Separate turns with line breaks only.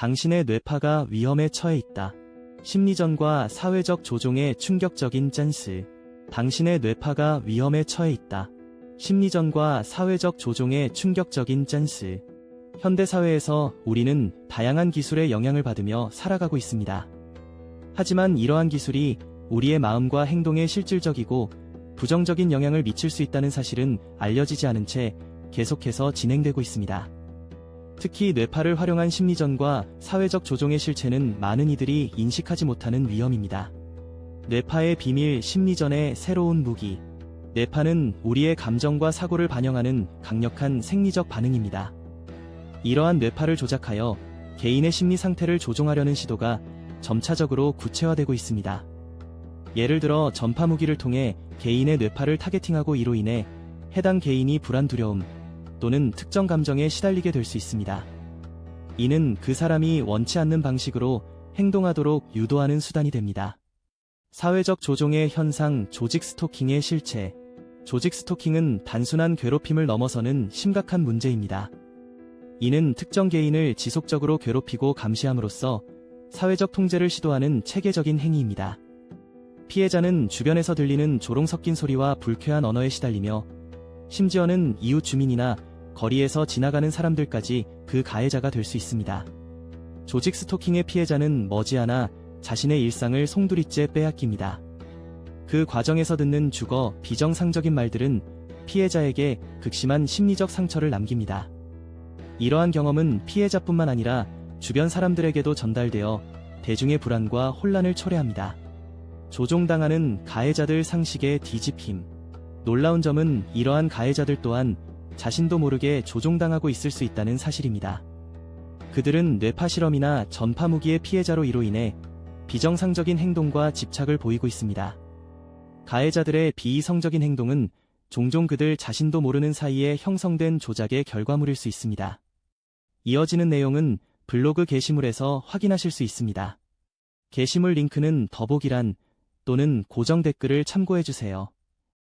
당신의 뇌파가 위험에 처해 있다. 심리전과 사회적 조종의 충격적인 짠스. 당신의 뇌파가 위험에 처해 있다. 심리전과 사회적 조종의 충격적인 짠스. 현대사회에서 우리는 다양한 기술의 영향을 받으며 살아가고 있습니다. 하지만 이러한 기술이 우리의 마음과 행동에 실질적이고 부정적인 영향을 미칠 수 있다는 사실은 알려지지 않은 채 계속해서 진행되고 있습니다. 특히 뇌파를 활용한 심리전과 사회적 조종의 실체는 많은 이들이 인식하지 못하는 위험입니다. 뇌파의 비밀 심리전의 새로운 무기. 뇌파는 우리의 감정과 사고를 반영하는 강력한 생리적 반응입니다. 이러한 뇌파를 조작하여 개인의 심리 상태를 조종하려는 시도가 점차적으로 구체화되고 있습니다. 예를 들어 전파 무기를 통해 개인의 뇌파를 타겟팅하고 이로 인해 해당 개인이 불안 두려움 또는 특정 감정에 시달리게 될 수 있습니다. 이는 그 사람이 원치 않는 방식으로 행동하도록 유도하는 수단이 됩니다. 사회적 조종의 현상 조직 스토킹의 실체 조직 스토킹은 단순한 괴롭힘을 넘어서는 심각한 문제입니다. 이는 특정 개인을 지속적으로 괴롭히고 감시함으로써 사회적 통제를 시도하는 체계적인 행위입니다. 피해자는 주변에서 들리는 조롱 섞인 소리와 불쾌한 언어에 시달리며 심지어는 이웃 주민이나 거리에서 지나가는 사람들까지 그 가해자가 될 수 있습니다. 조직 스토킹의 피해자는 머지않아 자신의 일상을 송두리째 빼앗깁니다. 그 과정에서 듣는 주거, 비정상적인 말들은 피해자에게 극심한 심리적 상처를 남깁니다. 이러한 경험은 피해자뿐만 아니라 주변 사람들에게도 전달되어 대중의 불안과 혼란을 초래합니다. 조종당하는 가해자들 상식의 뒤집힘. 놀라운 점은 이러한 가해자들 또한 자신도 모르게 조종당하고 있을 수 있다는 사실입니다. 그들은 뇌파 실험이나 전파 무기의 피해자로 이로 인해 비정상적인 행동과 집착을 보이고 있습니다. 가해자들의 비이성적인 행동은 종종 그들 자신도 모르는 사이에 형성된 조작의 결과물일 수 있습니다. 이어지는 내용은 블로그 게시물에서 확인하실 수 있습니다. 게시물 링크는 더보기란 또는 고정 댓글을 참고해주세요.